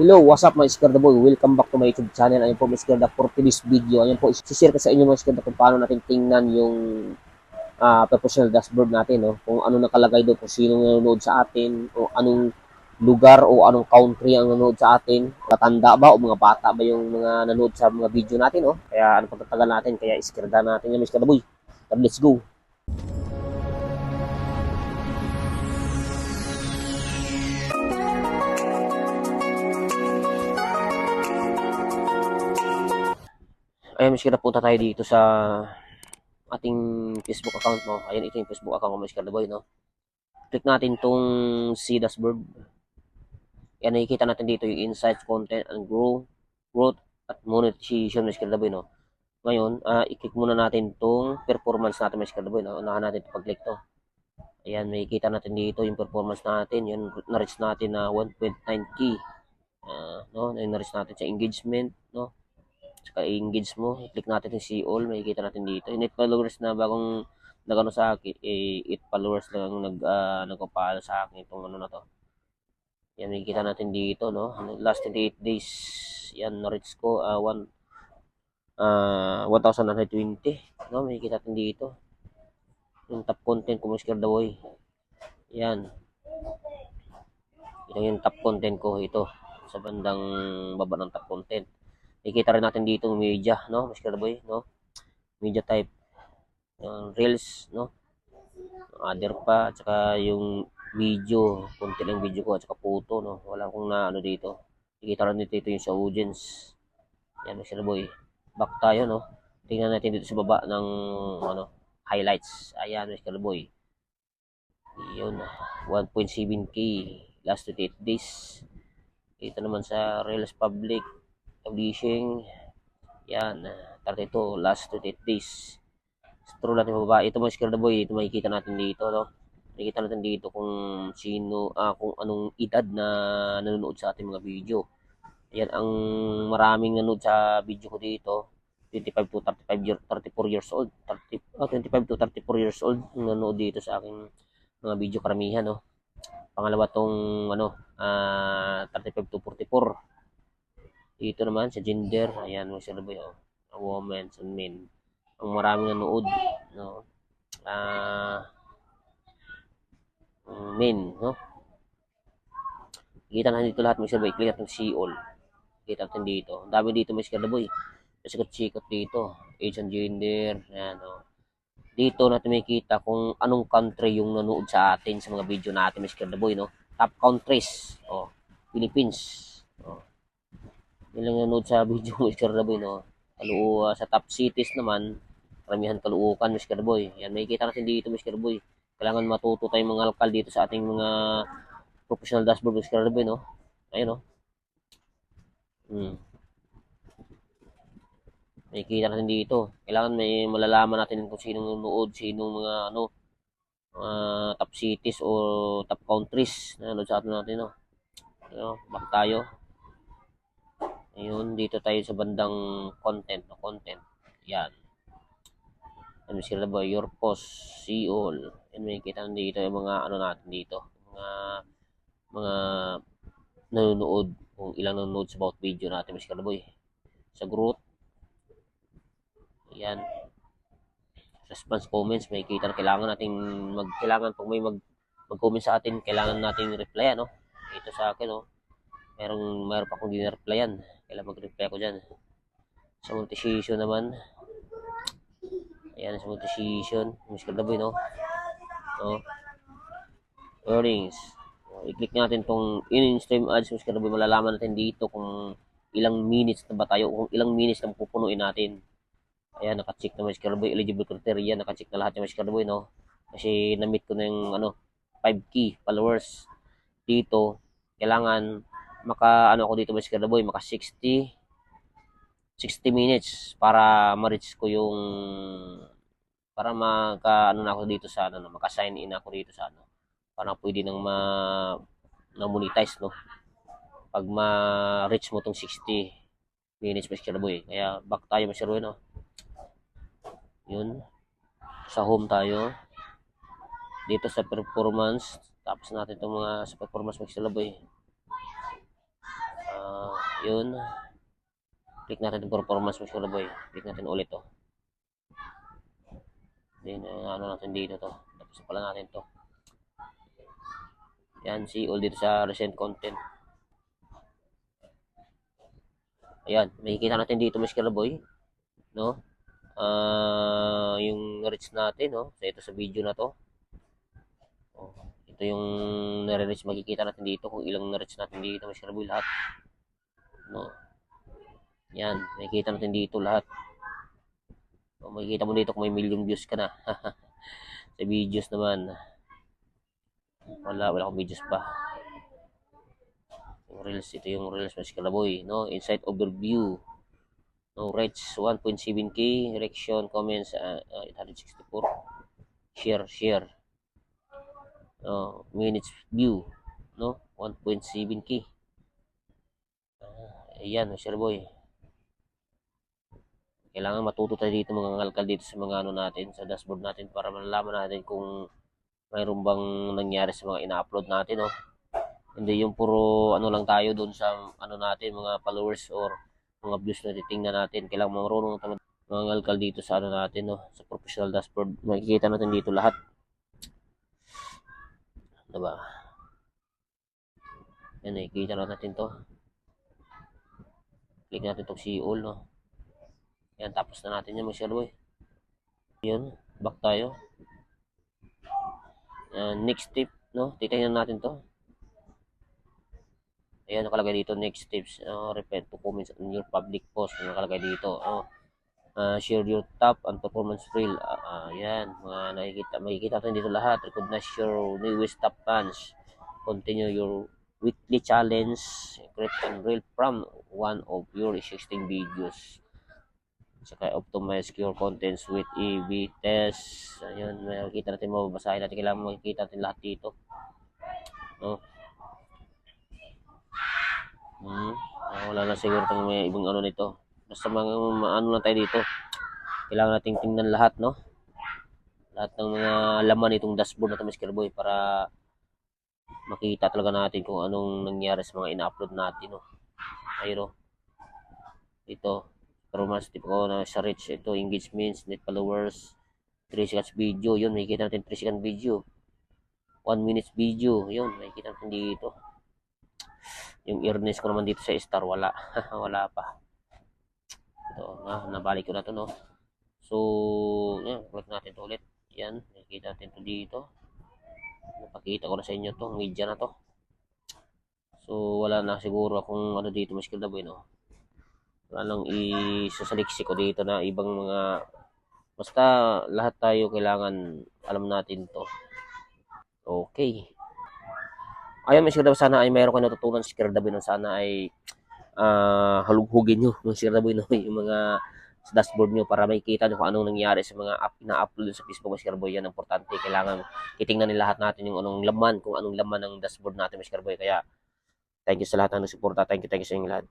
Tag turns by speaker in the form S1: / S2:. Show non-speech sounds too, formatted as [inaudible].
S1: Hello, what's up mga Iskerda Boy? Welcome back to my YouTube channel. Ayun po mga Iskerda for today's video. Ayun po, isi-share ko sa inyo mga Iskerda kung paano natin tingnan yung ah professional dashboard natin. No? Kung ano nakalagay doon, kung sino nanonood sa atin, o anong lugar o anong country ang nanonood sa atin. Matanda ba o mga bata ba yung mga nanonood sa mga video natin. No? Kaya ano pagtatagal natin, kaya Iskerda natin yung mga Iskerda Boy. Tara, Let's go! Ayun, mas punta tayo dito sa ating Facebook account mo. Ayun, ito yung Facebook account mo, Mas Boy, no? Click natin tong see dashboard. Yan, nakikita natin dito yung insights, content, and grow, growth, at monetization, Mas Boy, no? Ngayon, ah, i-click muna natin tong performance natin, Mas Boy, no? Unahan natin ito pag-click to. Ayan, makikita natin dito yung performance natin. Yan, na-reach natin na 1.9k. Ah, no? Na-reach natin sa engagement, no? Tsaka i-engage mo, i-click natin yung see all, makikita natin dito. Yung 8 followers na bagong nagano sa akin, eh, 8 followers lang ang nag, uh, nagpapalo sa akin itong ano na to. Yan, makikita natin dito, no? Last 28 days, yan, na-reach ko, uh, 1, uh, 1,920, no? Makikita natin dito. Yung top content ko, Musker the Boy. Yan. Ito yung top content ko, ito. Sa bandang baba ng top content. Nakikita rin natin dito media, no? The Boy, no? Media type. Yung reels, no? Other pa, at saka yung video, konti lang video ko, at saka photo, no? Wala akong na ano dito. Nakikita rin dito yung sa audience. Yan, the Boy. Back tayo, no? Tingnan natin dito sa baba ng, ano, highlights. Ayan, Mr. Boy. Yun, 1.7k last 28 days. Ito naman sa Reels Public Publishing. Yan, 32 last 28 days. Scroll natin baba. Ito mga Mr. Boy, ito makikita natin dito, no? Makikita natin dito kung sino, ah, kung anong edad na nanonood sa ating mga video. Yan, ang maraming nanonood sa video ko dito, 25 to 35 year, 34 years old. 30, oh, 25 to 34 years old ang nanonood dito sa aking mga video karamihan, no. Pangalawa tong ano, ah 35 to 44. Dito naman sa gender, ayan mo sila ba yun? Women and men. Ang maraming nanood, no. Ah men, no. Kita na dito lahat, survey, click natin see all. Kita natin dito. Ang dami dito, may boy sikot-sikot dito. Age and gender. Yan, oh. Dito natin makikita kung anong country yung nanood sa atin sa mga video natin, Mr. The no? Top countries. Oh, Philippines. Oh. Yun lang nanood sa [laughs] video, Mr. The Boy, no? Kaluo, uh, sa top cities naman, karamihan kaluukan, Mr. The Boy. Yan, makikita natin dito, Mr. The Boy. Kailangan matuto tayong mga lokal dito sa ating mga professional dashboard, Mr. The Boy, no? Ayun, no? Hmm makikita natin dito. Kailangan may malalaman natin kung sino nanonood, sino mga ano, uh, top cities o top countries na nanonood sa atin natin. No? Ano, back tayo. Ayun, dito tayo sa bandang content. No? Content. Yan. Ano sila ba? Your post, see all. Yan, makikita natin dito yung mga ano natin dito. Mga mga nanonood kung ilang nanonood sa about video natin, Mr. Boy. Sa growth, yan. Response comments, may kita na kailangan nating mag kailangan pag may mag mag-comment sa atin, kailangan nating reply no. Ito sa akin no. Merong meron pa akong din-replyan. Kailangan mag-reply ako diyan. Sa monetization naman. Ayan sa monetization, Miss Kaldaboy no. No. Earnings. I-click natin tong in-stream ads, Miss Kaldaboy, malalaman natin dito kung ilang minutes na ba tayo, kung ilang minutes na pupunuin natin. Ayan, naka-check na Miss Carboy. Eligible criteria. Naka-check na lahat yung Miss Carboy, no? Kasi na-meet ko na yung, ano, 5 followers dito. Kailangan, maka, ano ako dito Miss Carboy, maka 60, 60 minutes para ma-reach ko yung, para maka, ano na ako dito sa, ano, maka-sign in ako dito sa, ano, para pwede nang ma, na-monetize, no? Pag ma-reach mo tong 60 minutes Miss Carboy. Kaya, back tayo Carboy, no? Yun. Sa home tayo. Dito sa performance. Tapos natin itong mga sa performance mag boy. Uh, Yun. Click natin performance Mr. Boy. Click natin ulit to. Then, uh, ano natin dito to. Tapos pala natin to. Yan, see all dito sa recent content. Ayan, makikita natin dito Mr. Boy. No? Ah, yung reach natin, no? So, ito sa video na to. Oh, ito yung nare-reach makikita natin dito kung ilang na-reach natin dito, Mr. Boy, lahat. No? Yan, makikita natin dito lahat. O, makikita mo dito kung may million views ka na. [laughs] sa videos naman. Wala, wala akong videos pa. Yung reels, ito yung reels, Mr. Boy, no? Inside overview. No, reach 1.7k, erection, comments, uh, uh, 864. Share, share. No, minutes view, no? 1.7k. Ayan, Mr. Boy. Kailangan matuto tayo dito mga ngalkal dito sa mga ano natin, sa dashboard natin para malalaman natin kung mayroon bang nangyari sa mga ina-upload natin, no? Hindi yung puro ano lang tayo doon sa ano natin, mga followers or mga views na titingnan natin. Kailangan marunong tayo mga ngalkal dito sa ano natin, no? Sa professional dashboard. Makikita natin dito lahat. Diba? Yan, nakikita na natin to. Click natin itong see all, no? Yan, tapos na natin yan, Mr. Boy. Yun, back tayo. Yan, next tip, no? Titingnan natin to. Ayan, nakalagay dito, next tips. Uh, repent to comments on your public post. Nakalagay dito. Oh, uh, share your top and performance reel. Uh, ayan, mga nakikita, makikita natin dito lahat. Recognize your newest top fans. Continue your weekly challenge. And reel from one of your existing videos. Saka optimize your contents with A-B test. Ayun, makikita natin, mababasahin natin. Kailangan makikita natin lahat dito. No? Hmm. Ah, wala na siguro itong may ibang ano nito. Basta mga ano lang tayo dito. Kailangan nating tingnan lahat, no? Lahat ng mga laman itong dashboard na ito, Mr. Boy, para makita talaga natin kung anong nangyari sa mga ina-upload natin, no? Ayun, no? Ito, performance tip ko na sa reach. Ito, engagements, net followers, 3 seconds video. Yun, makikita natin 3 second video. 1 minutes video. Yun, makikita natin dito. Yung earnings ko naman dito sa Star, wala. [laughs] wala pa. Ito, na, nabalik ko na to, no? So, yan, click natin to ulit. Yan, nakikita natin to dito. Napakita ko na sa inyo to, media na to. So, wala na siguro akong ano dito, Mr. Daboy, no? Wala nang isasaliksi ko dito na ibang mga basta lahat tayo kailangan alam natin to. Okay. Ayun, Mr. Daboy, sana ay mayroon kayo natutunan si Mr. Daboy, no? Sana ay ah halughugin nyo, Mr. Daboy, no? [laughs] yung mga sa dashboard nyo para makikita nyo kung anong nangyari sa mga app na upload sa Facebook, Mr. Boy. Yan, importante. Kailangan titingnan nila lahat natin yung anong laman, kung anong laman ng dashboard natin, Mr. Boy. Kaya, thank you sa lahat ng suporta. Thank you, thank you sa inyong lahat.